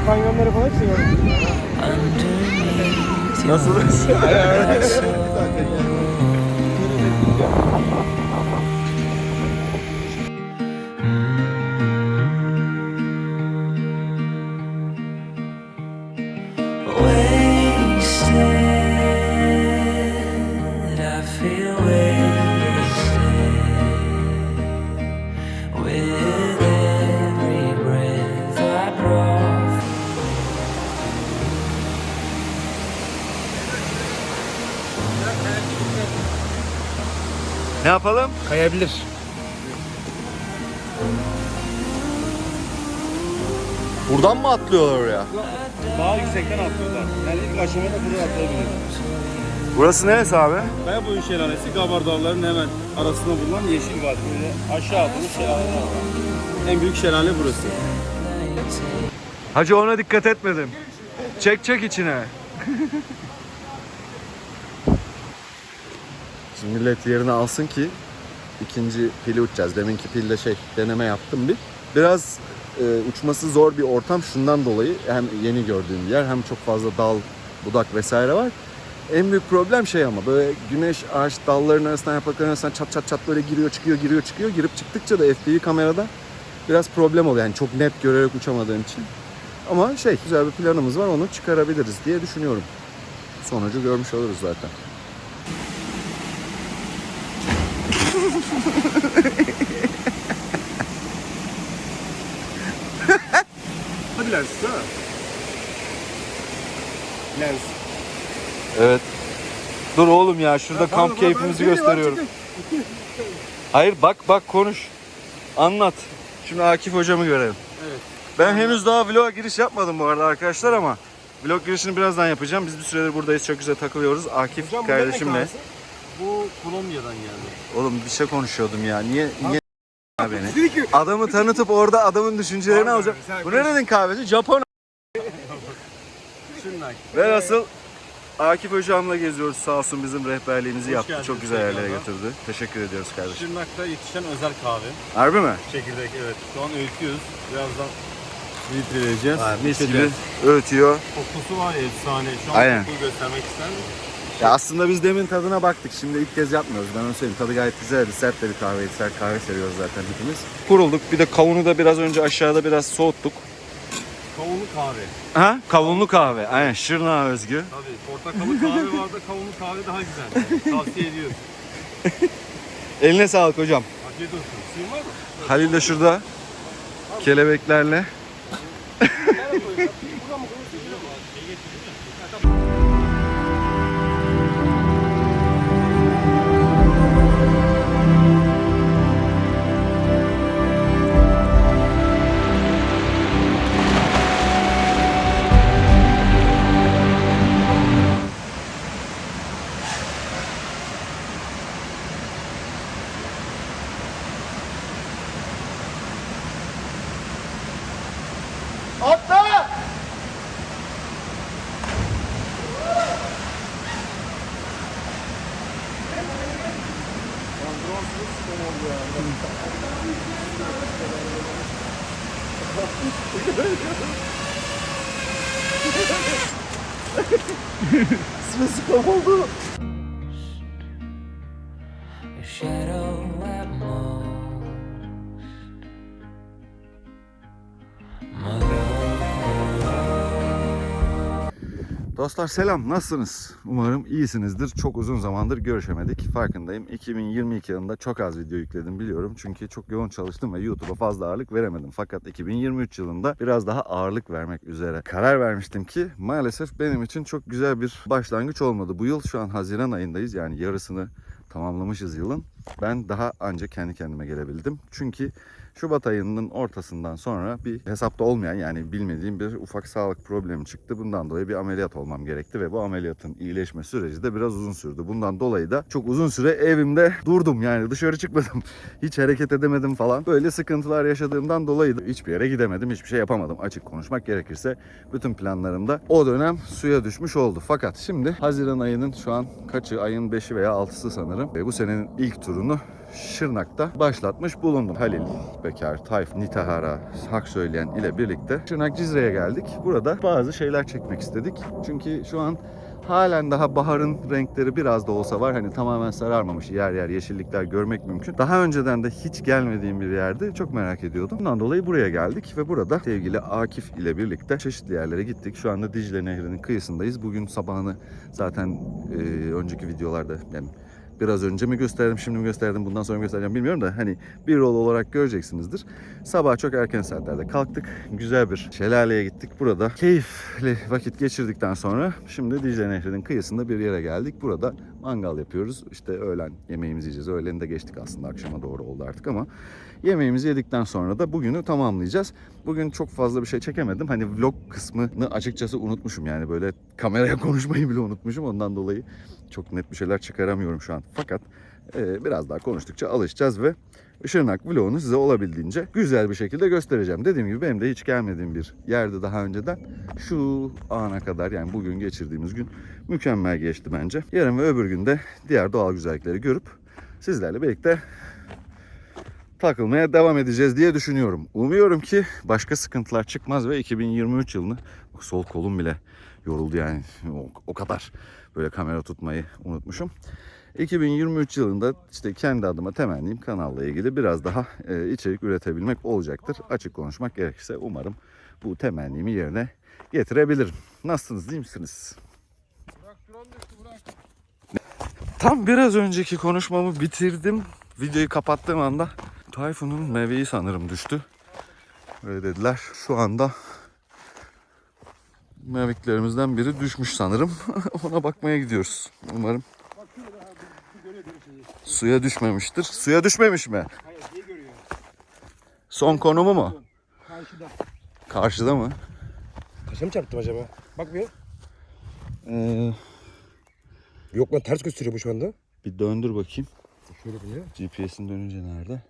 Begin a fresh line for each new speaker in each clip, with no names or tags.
Gideceğimiz kanyonları falan hepsini gördüm. Nasıl?
Yapalım?
Kayabilir.
Buradan mı atlıyorlar oraya?
Daha yüksekten atlıyorlar. Yani ilk aşamada buraya atlayabilir.
Burası neresi abi?
Kayaboyun Şelalesi Gabar Dağları'nın hemen arasında bulunan Yeşil Vadi. Böyle aşağı doğru şelaleler var. En büyük şelale burası.
Hacı ona dikkat etmedim. Çek çek içine. Şimdi millet yerini alsın ki ikinci pili uçacağız. Deminki pilde şey deneme yaptım bir. Biraz e, uçması zor bir ortam şundan dolayı hem yeni gördüğüm bir yer hem çok fazla dal, budak vesaire var. En büyük problem şey ama böyle güneş ağaç dalların arasından yaprakların arasından çat çat çat böyle giriyor çıkıyor giriyor çıkıyor. Girip çıktıkça da FPV kamerada biraz problem oluyor. Yani çok net görerek uçamadığım için. Ama şey güzel bir planımız var onu çıkarabiliriz diye düşünüyorum. Sonucu görmüş oluruz zaten.
Hadi lens değil mi? Lens.
Evet. Dur oğlum ya şurada kamp keyfimizi gösteriyorum. Hayır bak bak konuş. Anlat. Şimdi Akif hocamı görelim.
Evet.
Ben henüz daha vloga giriş yapmadım bu arada arkadaşlar ama vlog girişini birazdan yapacağım. Biz bir süredir buradayız. Çok güzel takılıyoruz. Akif
Hocam
kardeşimle.
Bu Kolombiya'dan geldi.
Oğlum bir şey konuşuyordum ya. Niye niye beni? Adamı tanıtıp orada adamın düşüncelerini
Pardon,
alacağım.
sen
Bu nerenin kahvesi? Japon.
Şundan.
Ve asıl Akif hocamla geziyoruz. Sağ olsun bizim rehberliğimizi
Hoş
yaptı.
geldiniz
Çok güzel yerlere
tekrardan.
götürdü. Teşekkür ediyoruz kardeşim.
Şırnak'ta yetişen özel kahve.
Harbi mi?
Çekirdek evet. Şu an öğütüyoruz. Birazdan filtreleyeceğiz.
Mis
İçeceğiz.
gibi öğütüyor.
Kokusu var ya efsane. Şu an
Aynen.
kokuyu göstermek ister misin?
Ya aslında biz demin tadına baktık. Şimdi ilk kez yapmıyoruz. Ben onu söyleyeyim. Tadı gayet güzeldi. Sert de bir kahveydi. Sert kahve seviyoruz zaten hepimiz. Kurulduk. Bir de kavunu da biraz önce aşağıda biraz soğuttuk.
Kavunlu kahve.
Ha? Kavunlu kahve. Aynen. Şırnağa özgü.
Tabii portakallı kahve var da kavunlu kahve daha güzel. Tavsiye ediyoruz.
Eline sağlık hocam.
Afiyet olsun. Suyun var mı?
Halil de şurada. Kelebeklerle.
Swiss Kommando!
Dostlar selam. Nasılsınız? Umarım iyisinizdir. Çok uzun zamandır görüşemedik. Farkındayım. 2022 yılında çok az video yükledim biliyorum. Çünkü çok yoğun çalıştım ve YouTube'a fazla ağırlık veremedim. Fakat 2023 yılında biraz daha ağırlık vermek üzere karar vermiştim ki maalesef benim için çok güzel bir başlangıç olmadı. Bu yıl şu an Haziran ayındayız. Yani yarısını tamamlamışız yılın. Ben daha ancak kendi kendime gelebildim. Çünkü Şubat ayının ortasından sonra bir hesapta olmayan yani bilmediğim bir ufak sağlık problemi çıktı. Bundan dolayı bir ameliyat olmam gerekti ve bu ameliyatın iyileşme süreci de biraz uzun sürdü. Bundan dolayı da çok uzun süre evimde durdum yani dışarı çıkmadım. Hiç hareket edemedim falan. Böyle sıkıntılar yaşadığımdan dolayı da hiçbir yere gidemedim. Hiçbir şey yapamadım. Açık konuşmak gerekirse bütün planlarım da o dönem suya düşmüş oldu. Fakat şimdi Haziran ayının şu an kaçı? Ayın 5'i veya 6'sı sanırım. Ve bu senenin ilk turunu Şırnak'ta başlatmış bulundum. Halil, Bekar, Tayf, Nitahara, Hak Söyleyen ile birlikte Şırnak Cizre'ye geldik. Burada bazı şeyler çekmek istedik. Çünkü şu an halen daha baharın renkleri biraz da olsa var. Hani tamamen sararmamış yer yer yeşillikler görmek mümkün. Daha önceden de hiç gelmediğim bir yerde çok merak ediyordum. Bundan dolayı buraya geldik ve burada sevgili Akif ile birlikte çeşitli yerlere gittik. Şu anda Dicle Nehri'nin kıyısındayız. Bugün sabahını zaten e, önceki videolarda yani biraz önce mi gösterdim, şimdi mi gösterdim, bundan sonra mı göstereceğim bilmiyorum da hani bir rol olarak göreceksinizdir. Sabah çok erken saatlerde kalktık. Güzel bir şelaleye gittik. Burada keyifli vakit geçirdikten sonra şimdi Dicle Nehri'nin kıyısında bir yere geldik. Burada mangal yapıyoruz. İşte öğlen yemeğimizi yiyeceğiz. Öğleni de geçtik aslında akşama doğru oldu artık ama yemeğimizi yedikten sonra da bugünü tamamlayacağız. Bugün çok fazla bir şey çekemedim. Hani vlog kısmını açıkçası unutmuşum yani böyle kameraya konuşmayı bile unutmuşum. Ondan dolayı çok net bir şeyler çıkaramıyorum şu an. Fakat e, biraz daha konuştukça alışacağız ve Şırnak vlogunu size olabildiğince güzel bir şekilde göstereceğim. Dediğim gibi benim de hiç gelmediğim bir yerde daha önceden şu ana kadar yani bugün geçirdiğimiz gün mükemmel geçti bence. Yarın ve öbür günde diğer doğal güzellikleri görüp sizlerle birlikte takılmaya devam edeceğiz diye düşünüyorum. Umuyorum ki başka sıkıntılar çıkmaz ve 2023 yılını Bak sol kolum bile yoruldu yani o, o kadar böyle kamera tutmayı unutmuşum. 2023 yılında işte kendi adıma temennim kanalla ilgili biraz daha e, içerik üretebilmek olacaktır. Açık konuşmak gerekirse umarım bu temennimi yerine getirebilirim. Nasılsınız, iyi misiniz? Tam biraz önceki konuşmamı bitirdim. Videoyu kapattığım anda Tayfun'un meveyi sanırım düştü. Öyle dediler. Şu anda meviklerimizden biri düşmüş sanırım. Ona bakmaya gidiyoruz. Umarım suya düşmemiştir. Suya düşmemiş mi?
Hayır diye görüyor.
Son konumu mu?
Karşıda.
Karşıda mı?
Taşa mı çarptım acaba? Bak bir.
Ee,
Yok lan ters gösteriyor bu şu anda.
bir döndür bakayım.
Şöyle bir
GPS'in dönünce nerede?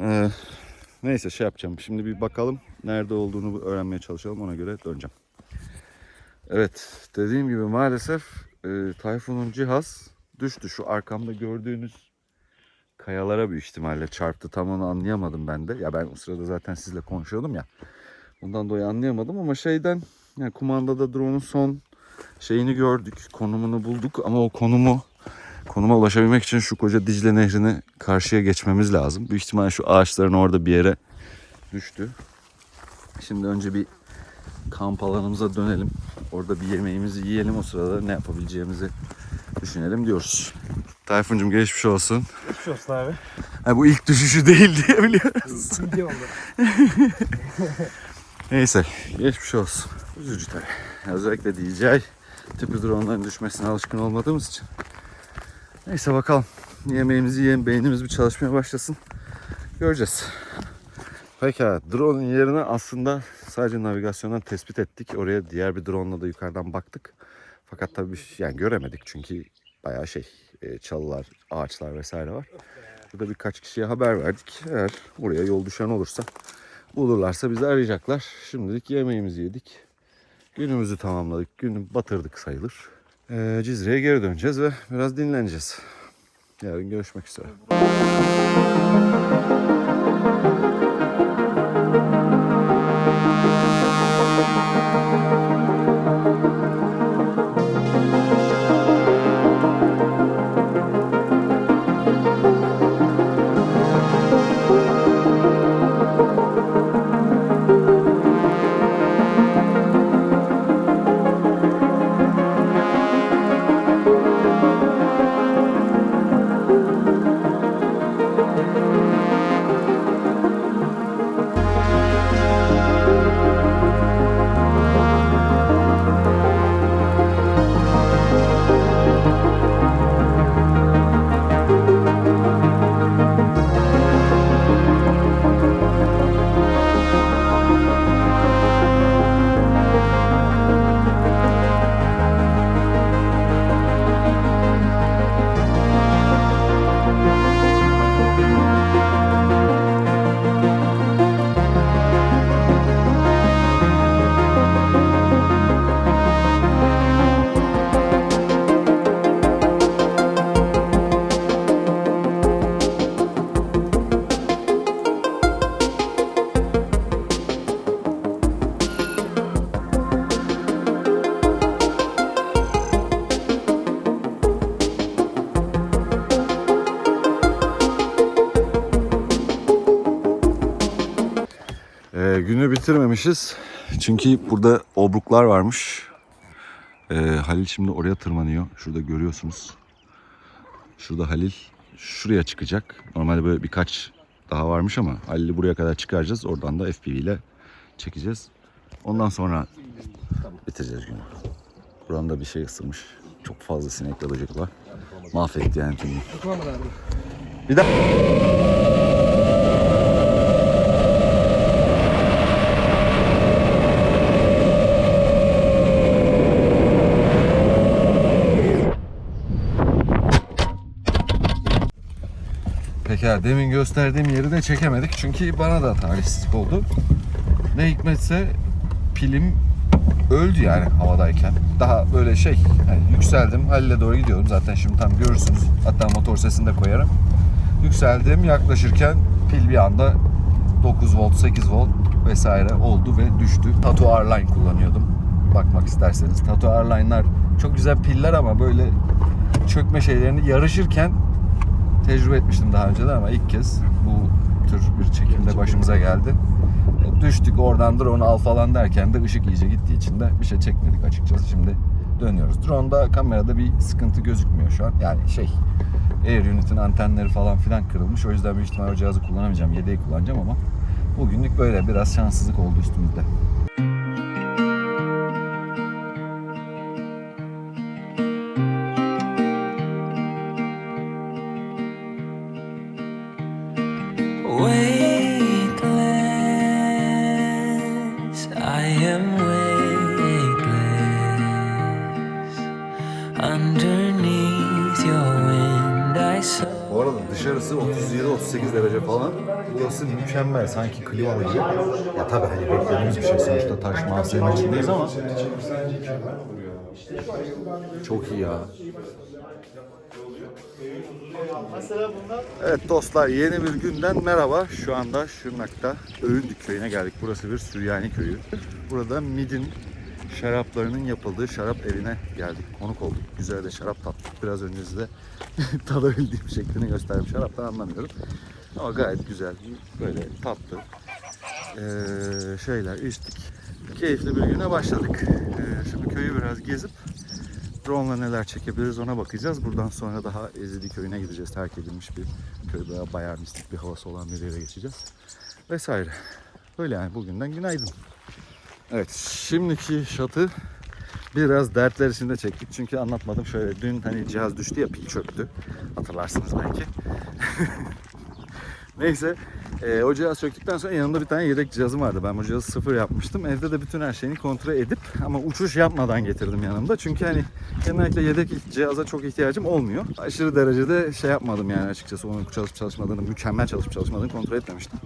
Ee, neyse şey yapacağım. Şimdi bir bakalım. Nerede olduğunu öğrenmeye çalışalım. Ona göre döneceğim. Evet. Dediğim gibi maalesef e, Tayfun'un cihaz düştü. Şu arkamda gördüğünüz kayalara büyük ihtimalle çarptı. Tam onu anlayamadım ben de. Ya ben o sırada zaten sizle konuşuyordum ya. Bundan dolayı anlayamadım ama şeyden yani kumandada drone'un son şeyini gördük. Konumunu bulduk ama o konumu konuma ulaşabilmek için şu koca Dicle Nehri'ni karşıya geçmemiz lazım. Büyük ihtimal şu ağaçların orada bir yere düştü. Şimdi önce bir kamp alanımıza dönelim. Orada bir yemeğimizi yiyelim. O sırada ne yapabileceğimizi düşünelim diyoruz. Tayfun'cum geçmiş olsun.
Geçmiş olsun abi.
Ha, bu ilk düşüşü değil diye biliyoruz.
Video oldu.
Neyse geçmiş olsun. Üzücü tabii. Özellikle DJI tipi dronların düşmesine alışkın olmadığımız için. Neyse bakalım. Yemeğimizi yiyelim, beynimiz bir çalışmaya başlasın. Göreceğiz. Pekala, drone'un yerini aslında sadece navigasyondan tespit ettik. Oraya diğer bir drone'la da yukarıdan baktık. Fakat tabii yani göremedik çünkü bayağı şey e, çalılar, ağaçlar vesaire var. Burada birkaç kişiye haber verdik. Eğer buraya yol düşen olursa bulurlarsa bizi arayacaklar. Şimdilik yemeğimizi yedik. Günümüzü tamamladık. Günü batırdık sayılır. Ee, Cizre'ye geri döneceğiz ve biraz dinleneceğiz. Yarın görüşmek üzere. Günü bitirmemişiz. Çünkü burada obruklar varmış. Ee, Halil şimdi oraya tırmanıyor. Şurada görüyorsunuz. Şurada Halil şuraya çıkacak. Normalde böyle birkaç daha varmış ama Halil'i buraya kadar çıkaracağız. Oradan da FPV ile çekeceğiz. Ondan sonra bitireceğiz günü. Buramda bir şey ısırmış. Çok fazla sinek ve böcek var. Mahvetti yani tüm gün. Bir daha. Pekala demin gösterdiğim yeri de çekemedik çünkü bana da talihsizlik oldu. Ne hikmetse pilim öldü yani havadayken. Daha böyle şey hani yükseldim Halil'e doğru gidiyorum zaten şimdi tam görürsünüz. Hatta motor sesini de koyarım. Yükseldim yaklaşırken pil bir anda 9 volt 8 volt vesaire oldu ve düştü. Tatu R-Line kullanıyordum. Bakmak isterseniz. Tatu R-Line'lar çok güzel piller ama böyle çökme şeylerini yarışırken tecrübe etmiştim daha önceden ama ilk kez bu tür bir çekimde başımıza geldi. E, Düştük oradan drone al falan derken de ışık iyice gittiği için de bir şey çekmedik açıkçası. Şimdi dönüyoruz. Drone'da kamerada bir sıkıntı gözükmüyor şu an. Yani şey Air Unit'in antenleri falan filan kırılmış. O yüzden büyük ihtimal o cihazı kullanamayacağım. Yedeği kullanacağım ama bugünlük böyle biraz şanssızlık oldu üstümüzde. Burası mükemmel. Sanki klimalı gibi. Ya tabii hani beklediğimiz bir şey. Sonuçta taş mahzenin içindeyiz ama. Çok iyi ya. Evet dostlar yeni bir günden merhaba. Şu anda Şırnak'ta Öğündük köyüne geldik. Burası bir Süryani köyü. Burada midin şaraplarının yapıldığı şarap evine geldik. Konuk olduk. Güzel de şarap tattık. Biraz önce size tadabildiğim şeklini gösterdim. Şaraptan anlamıyorum. Ama gayet güzel. Böyle tatlı. Ee, şeyler içtik. Keyifli bir güne başladık. Ee, şimdi köyü biraz gezip Drone'la neler çekebiliriz ona bakacağız. Buradan sonra daha Ezidi köyüne gideceğiz. Terk edilmiş bir köy. Bayağı, bayağı mistik bir havası olan bir yere geçeceğiz. Vesaire. Böyle yani bugünden günaydın. Evet şimdiki şatı biraz dertler içinde çektik. Çünkü anlatmadım şöyle dün hani cihaz düştü ya pil çöktü. Hatırlarsınız belki. Neyse e, o cihaz söktükten sonra yanımda bir tane yedek cihazım vardı. Ben bu cihazı sıfır yapmıştım. Evde de bütün her şeyini kontrol edip ama uçuş yapmadan getirdim yanımda. Çünkü hani genellikle yedek cihaza çok ihtiyacım olmuyor. Aşırı derecede şey yapmadım yani açıkçası onun çalışıp çalışmadığını, mükemmel çalışıp çalışmadığını kontrol etmemiştim.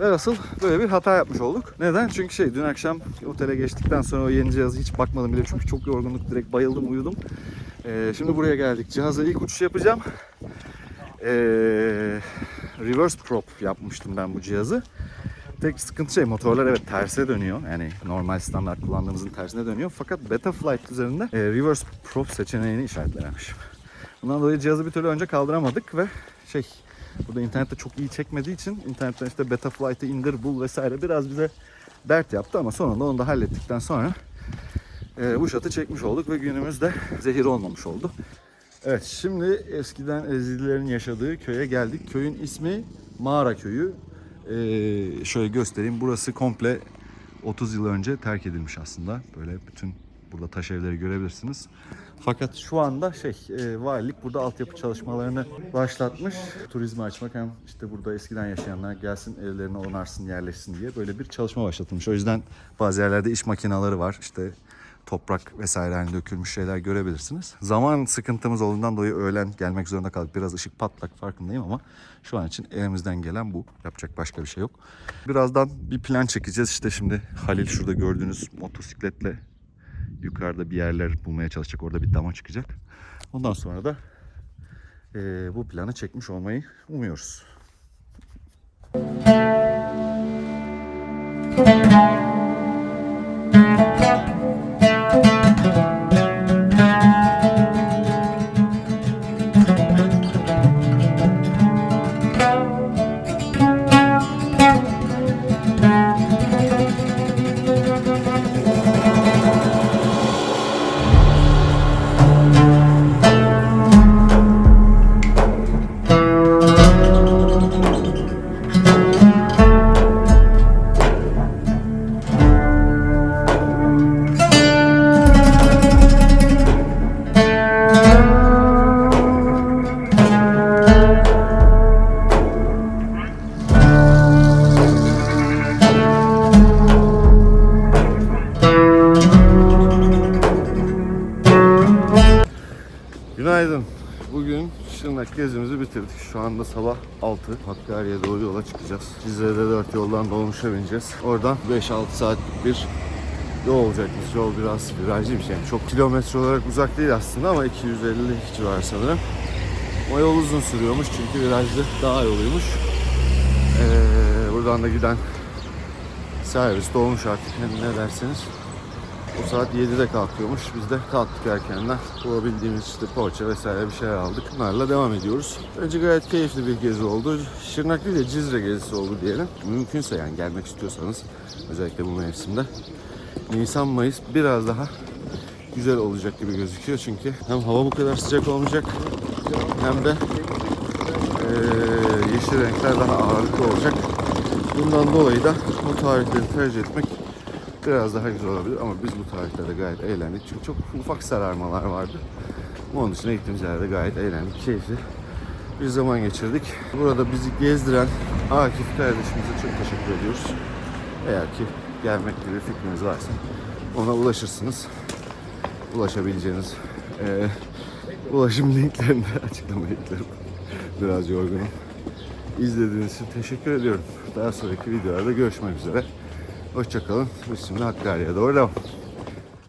Ve asıl böyle bir hata yapmış olduk. Neden? Çünkü şey dün akşam otele geçtikten sonra o yeni cihazı hiç bakmadım bile. Çünkü çok yorgunluk direkt bayıldım uyudum. E, şimdi buraya geldik. Cihaza ilk uçuş yapacağım. Eee reverse prop yapmıştım ben bu cihazı. Tek sıkıntı şey motorlar evet terse dönüyor. Yani normal standart kullandığımızın tersine dönüyor. Fakat Betaflight üzerinde e, reverse prop seçeneğini işaretlememişim. Bundan dolayı cihazı bir türlü önce kaldıramadık ve şey burada internette çok iyi çekmediği için internetten işte Betaflight'ı indir bul vesaire biraz bize dert yaptı ama sonunda onu da hallettikten sonra e, bu şatı çekmiş olduk ve günümüzde zehir olmamış oldu. Evet şimdi eskiden Ezililerin yaşadığı köye geldik. Köyün ismi Mağara Köyü. Ee, şöyle göstereyim. Burası komple 30 yıl önce terk edilmiş aslında. Böyle bütün burada taş evleri görebilirsiniz. Fakat şu anda şey e, valilik burada altyapı çalışmalarını başlatmış. Turizmi açmak hem işte burada eskiden yaşayanlar gelsin evlerine onarsın yerleşsin diye böyle bir çalışma başlatılmış. O yüzden bazı yerlerde iş makineleri var. İşte toprak vesaire hani dökülmüş şeyler görebilirsiniz. Zaman sıkıntımız olduğundan dolayı öğlen gelmek zorunda kaldık. Biraz ışık patlak farkındayım ama şu an için elimizden gelen bu. Yapacak başka bir şey yok. Birazdan bir plan çekeceğiz. İşte şimdi Halil şurada gördüğünüz motosikletle yukarıda bir yerler bulmaya çalışacak. Orada bir dama çıkacak. Ondan sonra da eee, bu planı çekmiş olmayı umuyoruz. Günaydın. Gezimizi bitirdik. Şu anda sabah 6. Hakkari'ye doğru yola çıkacağız. Cizre'de 4 yoldan dolmuşa bineceğiz. Oradan 5-6 saatlik bir yol olacakmış. Yol biraz virajlı bir şey. Yani çok kilometre olarak uzak değil aslında ama 250 civarı sanırım. O yol uzun sürüyormuş çünkü virajlı dağ yoluymuş. Ee, buradan da giden servis dolmuş artık ne derseniz. O saat 7'de kalkıyormuş. Biz de kalktık erkenden. Bulabildiğimiz işte poğaça vesaire bir şeyler aldık. Bunlarla devam ediyoruz. Önce gayet keyifli bir gezi oldu. Şırnak değil de Cizre gezisi oldu diyelim. Mümkünse yani gelmek istiyorsanız özellikle bu mevsimde. Nisan Mayıs biraz daha güzel olacak gibi gözüküyor çünkü hem hava bu kadar sıcak olmayacak hem de eee, yeşil renkler daha ağırlıklı olacak. Bundan dolayı da bu tarihleri tercih etmek biraz daha güzel olabilir ama biz bu tarihlerde gayet eğlendik çünkü çok ufak sararmalar vardı. Onun dışında gittiğimiz yerde gayet eğlendik, keyifli bir zaman geçirdik. Burada bizi gezdiren Akif kardeşimize çok teşekkür ediyoruz. Eğer ki gelmek gibi fikriniz varsa ona ulaşırsınız. Ulaşabileceğiniz eee, ulaşım linklerini açıklamaya eklerim. Biraz yorgunum. İzlediğiniz için teşekkür ediyorum. Daha sonraki videolarda görüşmek üzere. Hoşçakalın. Biz şimdi Hakkari'ye doğru devam.